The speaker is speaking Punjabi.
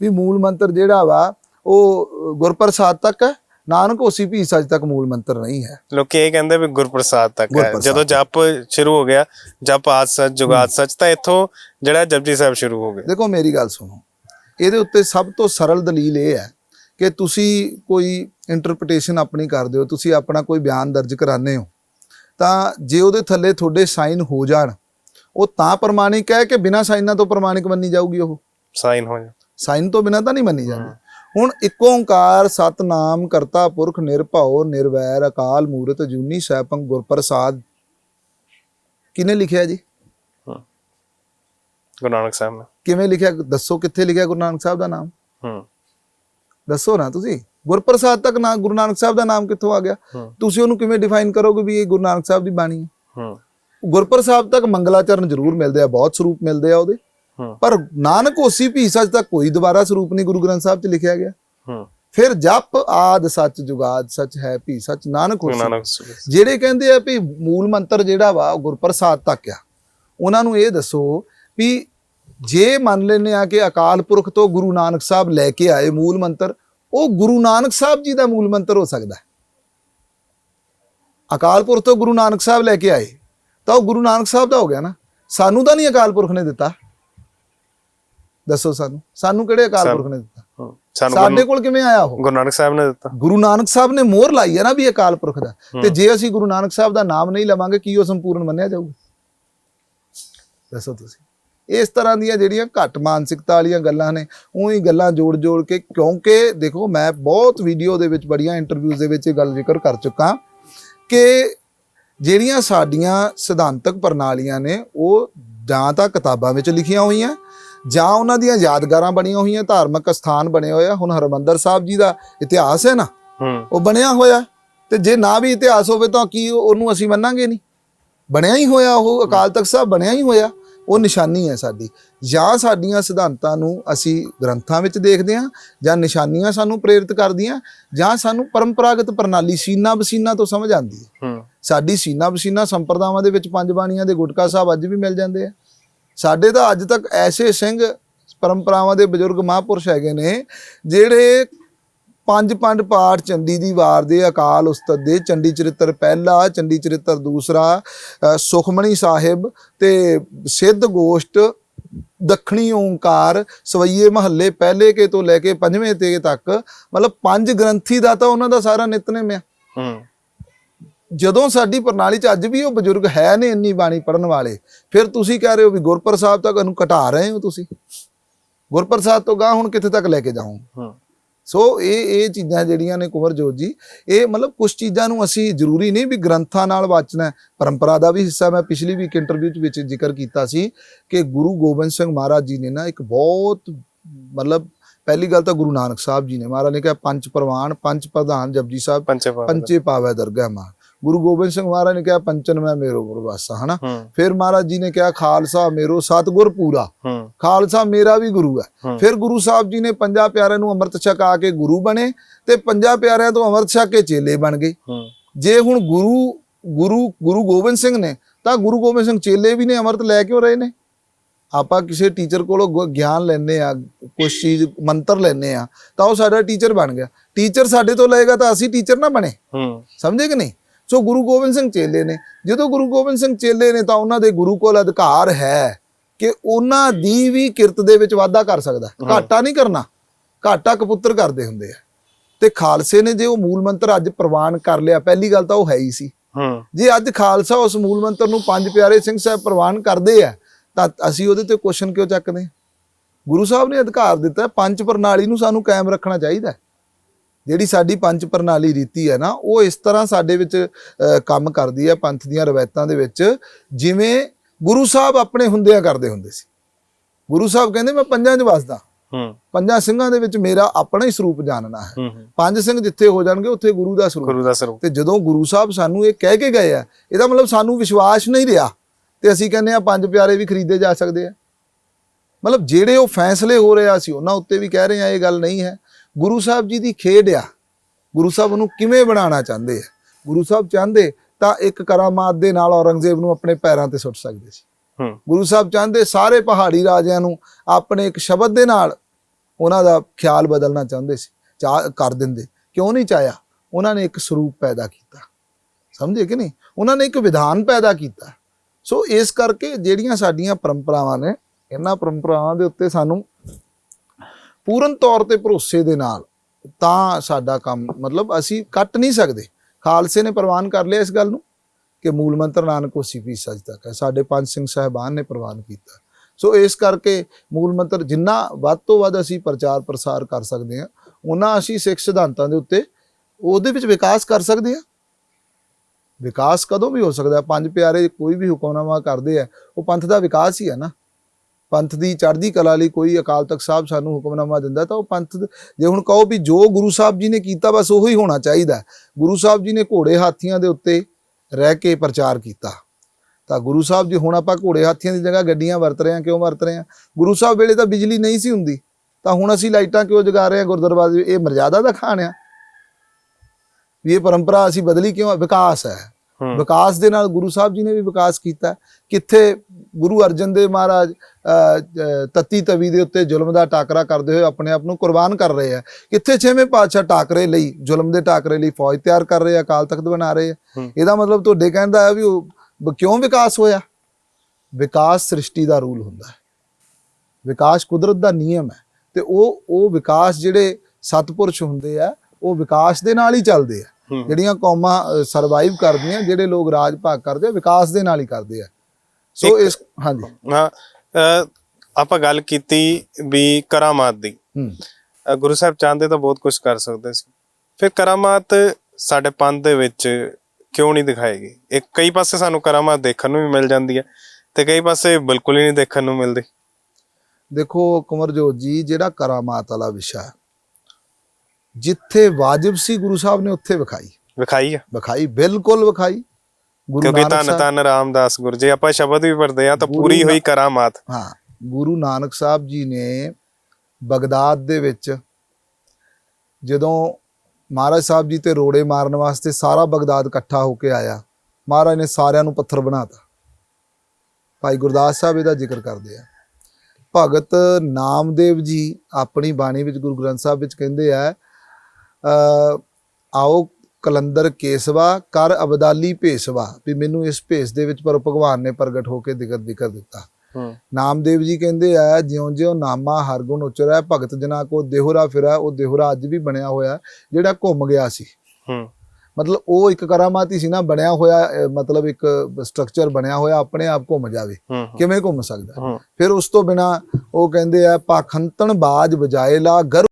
ਵੀ ਮੂਲ ਮੰਤਰ ਜਿਹੜਾ ਵਾ ਉਹ ਗੁਰਪ੍ਰਸਾਦ ਤੱਕ ਹੈ। ਨਾਨਕ ਹੋਸੀ ਵੀ ਸੱਚ ਤੱਕ ਮੂਲ ਮੰਤਰ ਨਹੀਂ ਹੈ। ਲੋਕੀ ਇਹ ਕਹਿੰਦੇ ਵੀ ਗੁਰਪ੍ਰਸਾਦ ਤੱਕ ਹੈ। ਜਦੋਂ ਜਪ ਸ਼ੁਰੂ ਹੋ ਗਿਆ ਜਪ ਆਦ ਸੱਚ ਜੁਗਾਦ ਸੱਚ ਤਾਂ ਇੱਥੋਂ ਜਿਹੜਾ ਜਪਜੀ ਸਾਹਿਬ ਸ਼ੁਰੂ ਹੋ ਗਿਆ ਦੇਖੋ ਮੇਰੀ ਗੱਲ ਸੁਣੋ। ਇਹਦੇ ਉੱਤੇ ਸਭ ਤੋਂ ਸਰਲ ਦਲੀਲ ਇਹ ਹੈ ਕਿ ਤੁਸੀਂ ਕੋਈ ਇੰਟਰਪ੍ਰੀਟੇਸ਼ਨ ਆਪਣੀ ਕਰਦੇ ਹੋ ਤੁਸੀਂ ਆਪਣਾ ਕੋਈ ਬਿਆਨ ਦਰਜ ਕਰਾਉਂਦੇ ਹੋ ਤਾਂ ਜੇ ਉਹਦੇ ਥੱਲੇ ਤੁਹਾਡੇ ਸਾਈਨ ਹੋ ਜਾਣ ਉਹ ਤਾਂ ਪ੍ਰਮਾਣਿਕ ਹੈ ਕਿ ਬਿਨਾਂ ਸਾਈਨਾਂ ਤੋਂ ਪ੍ਰਮਾਣਿਕ ਮੰਨੀ ਜਾਊਗੀ ਉਹ? ਸਾਈਨ ਹੋ ਜਾ ਸਾਈਨ ਤੋਂ ਬਿਨਾਂ ਤਾਂ ਨਹੀਂ ਮੰਨੀ ਜਾਂਦੀ। ਹੁਣ ਇੱਕ ਓੰਕਾਰ ਸਤਨਾਮ ਕਰਤਾ ਪੁਰਖ ਨਿਰਭਉ ਨਿਰਵੈਰ ਅਕਾਲ ਮੂਰਤ ਜੂਨੀ ਸੈਭੰ ਗੁਰਪ੍ਰਸਾਦ। ਕਿਨੇ ਲਿਖਿਆ ਜੀ? ਗੁਰੂ ਨਾਨਕ ਸਾਹਿਬ ਨੇ। ਕਿਵੇਂ ਲਿਖਿਆ? ਦੱਸੋ ਕਿੱਥੇ ਲਿਖਿਆ ਗੁਰੂ ਨਾਨਕ ਸਾਹਿਬ ਦਾ ਨਾਮ? ਹੂੰ। ਦੱਸੋ ਨਾ ਤੁਸੀਂ। ਗੁਰਪ੍ਰਸਾਦ ਤੱਕ ਨਾ ਗੁਰੂ ਨਾਨਕ ਸਾਹਿਬ ਦਾ ਨਾਮ ਕਿੱਥੋਂ ਆ ਗਿਆ? ਤੁਸੀਂ ਉਹਨੂੰ ਕਿਵੇਂ ਡਿਫਾਈਨ ਕਰੋਗੇ ਵੀ ਇਹ ਗੁਰੂ ਨਾਨਕ ਸਾਹਿਬ ਦੀ ਬਾਣੀ ਹੈ? ਹੂੰ। ਗੁਰਪ੍ਰਸਾਦ ਤੱਕ ਮੰਗਲਾਚਰਨ ਜ਼ਰੂਰ ਮਿਲਦੇ ਆ ਬਹੁਤ ਸਰੂਪ ਮਿਲਦੇ ਆ ਉਹਦੇ। ਪਰ ਨਾਨਕ ਹੋਸੀ ਵੀ ਸੱਚ ਤੱਕ ਕੋਈ ਦੁਬਾਰਾ ਸਰੂਪ ਨਹੀਂ ਗੁਰੂ ਗ੍ਰੰਥ ਸਾਹਿਬ 'ਚ ਲਿਖਿਆ ਗਿਆ। ਫਿਰ ਜਪ ਆਦ ਸੱਚ ਜੁਗਾਦ ਸੱਚ ਹੈ ਵੀ ਸੱਚ ਨਾਨਕ ਹੋਸੀ ਜਿਹੜੇ ਕਹਿੰਦੇ ਆ ਵੀ ਮੂਲ ਮੰਤਰ ਜਿਹੜਾ ਵਾ ਉਹ ਗੁਰਪ੍ਰਸਾਦ ਤੱਕ ਆ। ਉਹਨਾਂ ਨੂੰ ਇਹ ਦੱਸੋ ਵੀ ਜੇ ਮੰਨ ਲੈਨੇ ਆ ਕਿ ਅਕਾਲ ਪੁਰਖ ਤੋਂ ਗੁਰੂ ਨਾਨਕ ਸਾਹਿਬ ਲੈ ਕੇ ਆਏ ਮੂਲ ਮੰਤਰ ਉਹ ਗੁਰੂ ਨਾਨਕ ਸਾਹਿਬ ਜੀ ਦਾ ਮੂਲ ਮੰਤਰ ਹੋ ਸਕਦਾ। ਅਕਾਲ ਪੁਰਖ ਤੋਂ ਗੁਰੂ ਨਾਨਕ ਸਾਹਿਬ ਲੈ ਕੇ ਆਏ ਤਾਂ ਉਹ ਗੁਰੂ ਨਾਨਕ ਸਾਹਿਬ ਦਾ ਹੋ ਗਿਆ ਨਾ। ਸਾਨੂੰ ਤਾਂ ਨਹੀਂ ਅਕਾਲ ਪੁਰਖ ਨੇ ਦਿੱਤਾ। ਦੱਸੋ ਸਾਨੂੰ। ਸਾਨੂੰ ਕਿਹੜੇ ਅਕਾਲ ਪੁਰਖ ਨੇ ਦਿੱਤਾ? ਸਾਡੇ ਕੋਲ ਕਿਵੇਂ ਆਇਆ ਉਹ? ਗੁਰੂ ਨਾਨਕ ਸਾਹਿਬ ਨੇ ਦਿੱਤਾ। ਗੁਰੂ ਨਾਨਕ ਸਾਹਿਬ ਨੇ ਮੋਹਰ ਲਾਈ ਹੈ ਨਾ ਵੀ ਅਕਾਲ ਪੁਰਖ ਦਾ। ਤੇ ਜੇ ਅਸੀਂ ਗੁਰੂ ਨਾਨਕ ਸਾਹਿਬ ਦਾ ਨਾਮ ਨਹੀਂ ਲਵਾਂਗੇ ਕੀ ਉਹ ਸੰਪੂਰਨ ਮੰਨਿਆ ਜਾਊਗਾ? ਦੱਸੋ ਤੁਸੀਂ। ਇਸ ਤਰ੍ਹਾਂ ਦੀਆਂ ਜਿਹੜੀਆਂ ਘੱਟ ਮਾਨਸਿਕਤਾ ਵਾਲੀਆਂ ਗੱਲਾਂ ਨੇ ਉਹੀ ਗੱਲਾਂ ਜੋੜ ਜੋੜ ਕੇ ਕਿਉਂਕਿ ਦੇਖੋ ਮੈਂ ਬਹੁਤ ਵੀਡੀਓ ਦੇ ਵਿੱਚ ਬੜੀਆਂ ਇੰਟਰਵਿਊਜ਼ ਦੇ ਵਿੱਚ ਇਹ ਗੱਲ ਜ਼ਿਕਰ ਕਰ ਚੁੱਕਾ ਕਿ ਜਿਹੜੀਆਂ ਸਾਡੀਆਂ ਸਿਧਾਂਤਕ ਪ੍ਰਣਾਲੀਆਂ ਨੇ ਉਹ ਜਾਂ ਤਾਂ ਕਿਤਾਬਾਂ ਵਿੱਚ ਲਿਖੀਆਂ ਹੋਈਆਂ ਜਾਂ ਉਹਨਾਂ ਦੀਆਂ ਯਾਦਗਾਰਾਂ ਬਣੀਆਂ ਹੋਈਆਂ ਧਾਰਮਿਕ ਸਥਾਨ ਬਣੇ ਹੋਏ ਆ। ਹੁਣ ਹਰਮੰਦਰ ਸਾਹਿਬ ਜੀ ਦਾ ਇਤਿਹਾਸ ਹੈ ਨਾ ਉਹ ਬਣਿਆ ਹੋਇਆ। ਤੇ ਜੇ ਨਾ ਵੀ ਇਤਿਹਾਸ ਹੋਵੇ ਤਾਂ ਕੀ ਉਹ- ਉਹਨੂੰ ਅਸੀਂ ਮੰਨਾਂਗੇ ਨਹੀਂ? ਬਣਿਆ ਹੀ ਹੋਇਆ ਉਹ ਅਕਾਲ ਤਖਤ ਸਾਹਿਬ ਬਣਿਆ ਹੀ ਹੋਇਆ। ਉਹ ਨਿਸ਼ਾਨੀ ਹੈ ਸਾਡੀ। ਜਾਂ ਸਾਡੀਆਂ ਸਿਧਾਂਤਾਂ ਨੂੰ ਅਸੀਂ ਗ੍ਰੰਥਾਂ ਵਿੱਚ ਦੇਖਦੇ ਹਾਂ ਜਾਂ ਨਿਸ਼ਾਨੀਆਂ ਸਾਨੂੰ ਪ੍ਰੇਰਿਤ ਕਰਦੀਆਂ ਜਾਂ ਸਾਨੂੰ ਪਰੰਪਰਾਗਤ ਪ੍ਰਣਾਲੀ ਸੀਨਾ ਬਸੀਨਾ ਤੋਂ ਸਮਝ ਆਉਂਦੀ ਹੈ। ਹੂੰ। ਸਾਡੀ ਸੀਨਾ ਬਸੀਨਾ ਸੰਪਰਦਾਵਾਂ ਦੇ ਵਿੱਚ ਪੰਜ ਬਾਣੀਆਂ ਦੇ ਗੁਟਕਾ ਸਾਹਿਬ ਅੱਜ ਵੀ ਮਿਲ ਜਾਂਦੇ ਆ। ਸਾਡੇ ਤਾਂ ਅੱਜ ਤੱਕ ਐਸੇ ਸਿੰਘ ਪਰੰਪਰਾਵਾਂ ਦੇ ਬਜ਼ੁਰਗ ਮਹਾਂਪੁਰਸ਼ ਹੈਗੇ ਨੇ, ਜਿਹੜੇ ਪੰਜ ਪੰਜ ਪਾਠ ਚੰਡੀ ਦੀ ਵਾਰ ਦੇ ਅਕਾਲ ਉਸਤਤ ਦੇ, ਚੰਡੀ ਚਰਿੱਤਰ ਪਹਿਲਾ, ਚੰਡੀ ਚਰਿੱਤਰ ਦੂਸਰਾ ਸੁਖਮਣੀ ਸਾਹਿਬ ਤੇ ਸਿੱਧ ਗੋਸ਼ਟ, ਦੱਖਣੀ ਓੰਕਾਰ, ਸਵਈਏ ਮਹੱਲੇ ਪਹਿਲੇ ਕੇ ਤੋਂ ਲੈ ਕੇ ਪੰਜਵੇਂ ਤੇ ਤੱਕ, ਮਤਲਬ ਪੰਜ ਗ੍ਰੰਥੀ ਦਾ ਤਾਂ ਉਹਨਾਂ ਦਾ ਸਾਰਾ ਨਿਤਨੇਮ ਆ। ਹੂੰ। ਜਦੋਂ ਸਾਡੀ ਪ੍ਰਣਾਲੀ 'ਚ ਅੱਜ ਵੀ ਉਹ ਬਜ਼ੁਰਗ ਹੈ ਨੇ ਇੰਨੀ ਬਾਣੀ ਪੜਨ ਵਾਲੇ ਫਿਰ ਤੁਸੀਂ ਕਹਿ ਰਹੇ ਹੋ ਵੀ ਗੁਰਪ੍ਰਸਾਦ ਤੱਕ ਨੂੰ ਘਟਾ ਰਹੇ ਹੋ ਤੁਸੀਂ। ਗੁਰਪ੍ਰਸਾਦ ਤੋਂ ਗਾਂ ਹੁਣ ਕਿੱਥੇ ਤੱਕ ਲੈ ਕੇ ਜਾਓ ਹੂੰ। ਸੋ ਇਹ ਇਹ ਚੀਜ਼ਾਂ ਜਿਹੜੀਆਂ ਨੇ ਕੁੰਵਰ ਜੋਤ ਜੀ ਇਹ ਮਤਲਬ ਕੁਝ ਚੀਜ਼ਾਂ ਨੂੰ ਅਸੀਂ ਜ਼ਰੂਰੀ ਨਹੀਂ ਵੀ ਗ੍ਰੰਥਾਂ ਨਾਲ ਵਾਚਣਾ। ਪਰੰਪਰਾ ਦਾ ਵੀ ਹਿੱਸਾ ਮੈਂ ਪਿਛਲੀ ਵੀਕ ਇੰਟਰਵਿਊ ਚ ਵਿੱਚ ਜ਼ਿਕਰ ਕੀਤਾ ਸੀ ਕਿ ਗੁਰੂ ਗੋਬਿੰਦ ਸਿੰਘ ਮਹਾਰਾਜ ਜੀ ਨੇ ਨਾ ਇੱਕ ਬਹੁਤ ਮਤਲਬ ਪਹਿਲੀ ਗੱਲ ਤਾਂ ਗੁਰੂ ਨਾਨਕ ਸਾਹਿਬ ਜੀ ਨੇ ਮਹਾਰਾਜ ਨੇ ਕਿਹਾ ਪੰਜ ਪ੍ਰਵਾਨ ਪੰਜ ਪ੍ਰਧਾਨ ਜਪਜੀ ਸਾਹਿਬ ਪੰਚੇ ਪਾਵੈ ਦਰਗਾਹ। ਮਾ ਗੁਰੂ ਗੋਬਿੰਦ ਸਿੰਘ ਮਹਾਰਾਜ ਨੇ ਕਿਹਾ ਪੰਚਨ ਮੈਂ ਮੇਰੋ ਗੁਰਵਾਸਾ ਹਨਾ? ਫਿਰ ਮਹਾਰਾਜ ਜੀ ਨੇ ਕਿਹਾ ਖਾਲਸਾ ਮੇਰੋ ਸਤਿਗੁਰ ਪੂਰਾ। ਖਾਲਸਾ ਮੇਰਾ ਵੀ ਗੁਰੂ ਹੈ। ਫਿਰ ਗੁਰੂ ਸਾਹਿਬ ਜੀ ਨੇ ਪੰਜਾਂ ਪਿਆਰਿਆਂ ਨੂੰ ਅੰਮ੍ਰਿਤ ਛਕਾ ਕੇ ਗੁਰੂ ਬਣੇ ਤੇ ਪੰਜਾਂ ਪਿਆਰਿਆਂ ਤੋਂ ਅੰਮ੍ਰਿਤ ਛਕ ਕੇ ਚੇਲੇ ਬਣ ਗਏ। ਜੇ ਹੁਣ ਗੁਰੂ ਗੁਰੂ ਗੁਰੂ ਗੋਬਿੰਦ ਸਿੰਘ ਨੇ ਤਾਂ ਗੁਰੂ ਗੋਬਿੰਦ ਸਿੰਘ ਚੇਲੇ ਵੀ ਨੇ ਅੰਮ੍ਰਿਤ ਲੈ ਕਿਉਂ ਰਹੇ ਨੇ? ਆਪਾਂ ਕਿਸੇ ਟੀਚਰ ਕੋਲੋਂ ਗਿਆਨ ਲੈਣੇ ਆ ਕੁਝ ਚੀਜ਼ ਮੰਤਰ ਲੈਣੇ ਆ ਤਾਂ ਉਹ ਸਾਡਾ ਟੀਚਰ ਬਣ ਗਿਆ। ਟੀਚਰ ਸਾਡੇ ਤੋਂ ਲਏਗਾ ਤਾਂ ਅਸੀਂ ਟੀਚਰ ਨਾ ਬਣੇ। ਹੂੰ। ਸਮਝੇ ਕਿ ਨਹੀਂ? ਸੋ ਗੁਰੂ ਗੋਬਿੰਦ ਸਿੰਘ ਚੇਲੇ ਨੇ। ਜਦੋਂ ਗੁਰੂ ਗੋਬਿੰਦ ਸਿੰਘ ਚੇਲੇ ਨੇ ਤਾਂ ਉਹਨਾਂ ਦੇ ਗੁਰੂ ਕੋਲ ਅਧਿਕਾਰ ਹੈ ਕਿ ਉਹਨਾਂ ਦੀ ਵੀ ਕਿਰਤ ਦੇ ਵਿੱਚ ਵਾਧਾ ਕਰ ਸਕਦਾ। ਘਾਟਾ ਨਹੀਂ ਕਰਨਾ। ਘਾਟਾ ਕਪੁੱਤਰ ਕਰਦੇ ਹੁੰਦੇ ਆ। ਤੇ ਖਾਲਸੇ ਨੇ ਜੇ ਉਹ ਮੂਲ ਮੰਤਰ ਅੱਜ ਪ੍ਰਵਾਨ ਕਰ ਲਿਆ ਪਹਿਲੀ ਗੱਲ ਤਾਂ ਉਹ ਹੈ ਹੀ ਸੀ। ਹੂੰ। ਜੇ ਅੱਜ ਖਾਲਸਾ ਉਸ ਮੂਲ ਮੰਤਰ ਨੂੰ ਪੰਜ ਪਿਆਰੇ ਸਿੰਘ ਸਾਹਿਬ ਪ੍ਰਵਾਨ ਕਰਦੇ ਆ ਤਾਂ ਅਸੀਂ ਉਹਦੇ ਤੇ ਕੁਐਸਚਨ ਕਿਉਂ ਚੱਕਦੇ? ਗੁਰੂ ਸਾਹਿਬ ਨੇ ਅਧਿਕਾਰ ਦਿੱਤਾ ਪੰਜ ਪ੍ਰਣਾਲੀ ਨੂੰ ਸਾਨੂੰ ਕਾਇਮ ਰੱਖਣਾ ਚਾਹੀਦਾ। ਜਿਹੜੀ ਸਾਡੀ ਪੰਜ ਪ੍ਰਣਾਲੀ ਰੀਤੀ ਹੈ ਨਾ ਉਹ ਇਸ ਤਰ੍ਹਾਂ ਸਾਡੇ ਵਿੱਚ ਕੰਮ ਕਰਦੀ ਹੈ ਪੰਥ ਦੀਆਂ ਰਵਾਇਤਾਂ ਦੇ ਵਿੱਚ ਜਿਵੇਂ ਗੁਰੂ ਸਾਹਿਬ ਆਪਣੇ ਹੁੰਦਿਆਂ ਕਰਦੇ ਹੁੰਦੇ ਸੀ। ਗੁਰੂ ਸਾਹਿਬ ਕਹਿੰਦੇ ਮੈਂ ਪੰਜਾਂ 'ਚ ਵਸਦਾ। ਹੂੰ। ਪੰਜਾਂ ਸਿੰਘਾਂ ਦੇ ਵਿੱਚ ਮੇਰਾ ਆਪਣਾ ਹੀ ਸਰੂਪ ਜਾਣਨਾ ਹੈ। ਪੰਜ ਸਿੰਘ ਜਿੱਥੇ ਹੋ ਜਾਣਗੇ ਉੱਥੇ ਗੁਰੂ ਦਾ ਸਰੂਪ। ਗੁਰੂ ਦਾ ਸਰੂਪ। ਤੇ ਜਦੋਂ ਗੁਰੂ ਸਾਹਿਬ ਸਾਨੂੰ ਇਹ ਕਹਿ ਕੇ ਗਏ ਆ ਇਹਦਾ ਮਤਲਬ ਸਾਨੂੰ ਵਿਸ਼ਵਾਸ ਨਹੀਂ ਰਿਹਾ। ਤੇ ਅਸੀਂ ਕਹਿੰਦੇ ਆ ਪੰਜ ਪਿਆਰੇ ਵੀ ਖਰੀਦੇ ਜਾ ਸਕਦੇ ਆ। ਮਤਲਬ ਜਿਹੜੇ ਉਹ ਫੈਸਲੇ ਹੋ ਰਹੇ ਸੀ ਉਹਨਾਂ ਉੱਤੇ ਵੀ ਕਹਿ ਰਹੇ ਆ ਇਹ ਗੱਲ ਨਹੀਂ ਹੈ। ਗੁਰੂ ਸਾਹਿਬ ਜੀ ਦੀ ਖੇਡ ਆ। ਗੁਰੂ ਸਾਹਿਬ ਨੂੰ ਕਿਵੇਂ ਬਣਾਉਣਾ ਚਾਹੁੰਦੇ ਆ? ਗੁਰੂ ਸਾਹਿਬ ਚਾਹੁੰਦੇ ਤਾਂ ਇੱਕ ਕਰਾਮਾਤ ਦੇ ਨਾਲ ਔਰੰਗਜ਼ੇਬ ਨੂੰ ਆਪਣੇ ਪੈਰਾਂ ਤੇ ਸੁੱਟ ਸਕਦੇ ਸੀ। ਗੁਰੂ ਸਾਹਿਬ ਚਾਹੁੰਦੇ ਸਾਰੇ ਪਹਾੜੀ ਰਾਜਿਆਂ ਨੂੰ ਆਪਣੇ ਇੱਕ ਸ਼ਬਦ ਦੇ ਨਾਲ ਉਹਨਾਂ ਦਾ ਖਿਆਲ ਬਦਲਣਾ ਚਾਹੁੰਦੇ ਸੀ ਚਾਹ ਕਰ ਦਿੰਦੇ। ਕਿਉਂ ਨਹੀਂ ਚਾਹਿਆ? ਉਹਨਾਂ ਨੇ ਇੱਕ ਸਰੂਪ ਪੈਦਾ ਕੀਤਾ। ਸਮਝੇ ਕਿ ਨਹੀਂ? ਉਹਨਾਂ ਨੇ ਇੱਕ ਵਿਧਾਨ ਪੈਦਾ ਕੀਤਾ। ਸੋ ਇਸ ਕਰਕੇ ਜਿਹੜੀਆਂ ਸਾਡੀਆਂ ਪਰੰਪਰਾਵਾਂ ਨੇ ਇਹਨਾਂ ਪਰੰਪਰਾਵਾਂ ਦੇ ਉੱਤੇ ਸਾਨੂੰ ਪੂਰਨ ਤੌਰ ਤੇ ਭਰੋਸੇ ਦੇ ਨਾਲ ਤਾਂ ਸਾਡਾ ਕੰਮ, ਮਤਲਬ ਅਸੀਂ ਕੱਟ ਨਹੀਂ ਸਕਦੇ। ਖਾਲਸੇ ਨੇ ਪ੍ਰਵਾਨ ਕਰ ਲਿਆ ਇਸ ਗੱਲ ਨੂੰ ਕਿ ਮੂਲ ਮੰਤਰ ਨਾਨਕ ਹੋਸੀ ਪੀ ਸੱਚ ਤੱਕ ਹੈ। ਸਾਡੇ ਪੰਜ ਸਿੰਘ ਸਾਹਿਬਾਨ ਨੇ ਪ੍ਰਵਾਨ ਕੀਤਾ। ਸੋ ਇਸ ਕਰਕੇ ਮੂਲ ਮੰਤਰ ਜਿੰਨਾ ਵੱਧ ਤੋਂ ਵੱਧ ਅਸੀਂ ਪ੍ਰਚਾਰ ਪ੍ਰਸਾਰ ਕਰ ਸਕਦੇ ਹਾਂ, ਉਹਨਾਂ ਅਸੀਂ ਸਿੱਖ ਸਿਧਾਂਤਾਂ ਦੇ ਉੱਤੇ ਉਹਦੇ ਵਿੱਚ ਵਿਕਾਸ ਕਰ ਸਕਦੇ ਹਾਂ। ਵਿਕਾਸ ਕਦੋਂ ਵੀ ਹੋ ਸਕਦਾ ਪੰਜ ਪਿਆਰੇ ਕੋਈ ਵੀ ਹੁਕਮਨਾਮਾ ਕਰਦੇ ਆ, ਉਹ ਪੰਥ ਦਾ ਵਿਕਾਸ ਹੀ ਹੈ ਨਾ। ਪੰਥ ਦੀ ਚੜ੍ਹਦੀ ਕਲਾ ਲਈ ਕੋਈ ਅਕਾਲ ਤਖਤ ਸਾਹਿਬ ਸਾਨੂੰ ਹੁਕਮਨਾਮਾ ਦਿੰਦਾ ਤਾਂ ਉਹ ਪੰਥ ਜੇ ਹੁਣ ਕਹੋ ਵੀ ਜੋ ਗੁਰੂ ਸਾਹਿਬ ਜੀ ਨੇ ਕੀਤਾ ਬਸ ਉਹੀ ਹੋਣਾ ਚਾਹੀਦਾ। ਗੁਰੂ ਸਾਹਿਬ ਜੀ ਨੇ ਘੋੜੇ ਹਾਥੀਆਂ ਦੇ ਉੱਤੇ ਰਹਿ ਕੇ ਪ੍ਰਚਾਰ ਕੀਤਾ। ਤਾਂ ਗੁਰੂ ਸਾਹਿਬ ਜੀ ਹੁਣ ਆਪਾਂ ਘੋੜੇ ਹਾਥੀਆਂ ਦੀ ਜਗ੍ਹਾ ਗੱਡੀਆਂ ਵਰਤ ਰਹੇ ਹਾਂ, ਕਿਉਂ ਵਰਤ ਰਹੇ ਹਾਂ? ਗੁਰੂ ਸਾਹਿਬ ਵੇਲੇ ਤਾਂ ਬਿਜਲੀ ਨਹੀਂ ਸੀ ਹੁੰਦੀ। ਤਾਂ ਹੁਣ ਅਸੀਂ ਲਾਈਟਾਂ ਕਿਉਂ ਜਗਾ ਰਹੇ ਹਾਂ ਗੁਰਦੁਆਰੇ? ਇਹ ਮਰਜ਼ਾਦਾ ਦਾ ਖਾਣ ਆ। ਵੀ ਇਹ ਪਰੰਪਰਾ ਅਸੀਂ ਬਦਲੀ ਕਿਉਂ? ਵਿਕਾਸ ਹੈ। ਵਿਕਾਸ ਦੇ ਨਾਲ ਗੁਰੂ ਸਾਹਿਬ ਜੀ ਨੇ ਵੀ ਵਿਕਾਸ ਕੀਤਾ। ਕਿੱਥੇ ਗੁਰੂ ਅਰਜਨ ਦੇਵ ਮਹਾਰਾਜ ਤੱਤੀ ਤਵੀ ਦੇ ਉੱਤੇ ਜ਼ੁਲਮ ਦਾ ਟਾਕਰਾ ਕਰਦੇ ਹੋਏ ਆਪਣੇ ਆਪ ਨੂੰ ਕੁਰਬਾਨ ਕਰ ਰਹੇ ਆ। ਕਿੱਥੇ ਛੇਵੇਂ ਪਾਤਸ਼ਾਹ ਟਾਕਰੇ ਲਈ ਜ਼ੁਲਮ ਦੇ ਟਾਕਰੇ ਲਈ ਫੌਜ ਤਿਆਰ ਕਰ ਰਹੇ ਆ ਅਕਾਲ ਤਖਤ ਬਣਾ ਰਹੇ ਆ। ਇਹਦਾ ਮਤਲਬ ਤੁਹਾਡੇ ਕਹਿੰਦਾ ਹੈ ਵੀ ਉਹ ਕਿਉਂ ਵਿਕਾਸ ਹੋਇਆ? ਵਿਕਾਸ ਸ੍ਰਿਸ਼ਟੀ ਦਾ ਰੂਲ ਹੁੰਦਾ ਹੈ। ਵਿਕਾਸ ਕੁਦਰਤ ਦਾ ਨਿਯਮ ਹੈ। ਤੇ ਉਹ ਉਹ ਵਿਕਾਸ ਜਿਹੜੇ ਸਤਪੁਰਸ਼ ਹੁੰਦੇ ਆ ਉਹ ਵਿਕਾਸ ਦੇ ਨਾਲ ਹੀ ਚੱਲਦੇ ਆ। ਜਿਹੜੀਆਂ ਕੌਮਾਂ ਸਰਵਾਈਵ ਕਰਦੀਆਂ ਜਿਹੜੇ ਲੋਕ ਰਾਜ ਭਾਗ ਕਰਦੇ ਵਿਕਾਸ ਦੇ ਨਾਲ ਹੀ ਕਰਦੇ ਆ। ਸੋ ਇਸ ਹਾਂਜੀ। ਆਪਾਂ ਗੱਲ ਕੀਤੀ ਵੀ ਕਰਾਮਾਤ ਦੀ। ਗੁਰੂ ਸਾਹਿਬ ਚਾਹੁੰਦੇ ਤਾਂ ਬਹੁਤ ਕੁਝ ਕਰ ਸਕਦੇ ਸੀ। ਫਿਰ ਕਰਾਮਾਤ ਸਾਡੇ ਪੰਥ ਦੇ ਵਿੱਚ ਕਿਉਂ ਨਹੀਂ ਦਿਖਾਏਗੀ? ਇੱਕ ਕਈ ਪਾਸੇ ਸਾਨੂੰ ਕਰਾਮਾਤ ਦੇਖਣ ਨੂੰ ਵੀ ਮਿਲ ਜਾਂਦੀ ਹੈ ਤੇ ਕਈ ਪਾਸੇ ਬਿਲਕੁਲ ਹੀ ਨਹੀਂ ਦੇਖਣ ਨੂੰ ਮਿਲਦੀ। ਦੇਖੋ ਕੁਮਰਜੋਤ ਜੀ ਜਿਹੜਾ ਕਰਾਮਾਤ ਵਾਲਾ ਵਿਸ਼ਾ ਹੈ, ਜਿੱਥੇ ਵਾਜਿਬ ਸੀ ਗੁਰੂ ਸਾਹਿਬ ਨੇ ਉੱਥੇ ਵਿਖਾਈ। ਵਿਖਾਈ ਹੈ ਵਿਖਾਈ ਬਿਲਕੁਲ ਵਿਖਾਈ। ਗੁਰੂ ਕਿਉਂਕਿ ਨਾਨਕ ਧੰਨ ਸਾਹਿਬ ਧੰਨ ਰਾਮਦਾਸ ਗੁਰੂ ਜੇ ਆਪਾਂ ਸ਼ਬਦ ਵੀ ਪੜ੍ਹਦੇ ਆ ਤਾਂ ਪੂਰੀ ਹੋਈ ਕਰਾਮਾਤ। ਹਾਂ ਗੁਰੂ ਨਾਨਕ ਸਾਹਿਬ ਜੀ ਨੇ ਬਗਦਾਦ ਦੇ ਵਿੱਚ ਜਦੋਂ ਮਹਾਰਾਜ ਸਾਹਿਬ ਜੀ ਤੇ ਰੋੜੇ ਮਾਰਨ ਵਾਸਤੇ ਸਾਰਾ ਬਗਦਾਦ ਇਕੱਠਾ ਹੋ ਕੇ ਆਇਆ ਮਹਾਰਾਜ ਨੇ ਸਾਰਿਆਂ ਨੂੰ ਪੱਥਰ ਬਣਾਤਾ। ਭਾਈ ਗੁਰਦਾਸ ਸਾਹਿਬ ਇਹਦਾ ਜ਼ਿਕਰ ਕਰਦੇ ਆ। ਭਗਤ ਨਾਮਦੇਵ ਜੀ ਆਪਣੀ ਬਾਣੀ ਵਿੱਚ ਗੁਰੂ ਗ੍ਰੰਥ ਸਾਹਿਬ ਵਿੱਚ ਕਹਿੰਦੇ ਆ ਆਓ ਕਲੰਦਰ ਕੇਸਵਾ ਕਰ ਅਬਦਾਲੀ ਭੇਸਵਾ। ਵੀ ਮੈਨੂੰ ਇਸ ਭੇਸ ਦੇ ਵਿੱਚ ਪਰ ਭਗਵਾਨ ਨੇ ਪ੍ਰਗਟ ਹੋ ਕੇ ਦਿਕਰ ਦਿਕਰ ਦਿੱਤਾ। ਨਾਮਦੇਵ ਜੀ ਕਹਿੰਦੇ ਆ ਜਿਉਂ ਜਿਉਂ ਨਾਮਾ ਹਰਗੁਣ ਉਚਰੈ ਭਗਤ ਜਨਾ ਕੋ ਦੇਹੁਰਾ ਫਿਰੈ ਉਹ ਦੇਹੁਰਾ ਅੱਜ ਵੀ ਬਣਿਆ ਹੋਇਆ ਜਿਹੜਾ ਘੁੰਮ ਗਿਆ ਸੀ। ਮਤਲਬ ਉਹ ਇੱਕ ਕਰਾਮਾਤ ਹੀ ਸੀ ਨਾ ਬਣਿਆ ਹੋਇਆ ਮਤਲਬ ਇੱਕ ਸਟਰਕਚਰ ਬਣਿਆ ਹੋਇਆ ਆਪਣੇ ਆਪ ਘੁੰਮ ਜਾਵੇ। ਕਿਵੇਂ ਘੁੰਮ ਸਕਦਾ? ਫਿਰ ਉਸ ਤੋਂ ਬਿਨਾ ਉਹ ਕਹਿੰਦੇ ਆ ਪਾਖੰਤਨ ਬਾਜ ਬਜਾਏ ਲਾ ਗਰ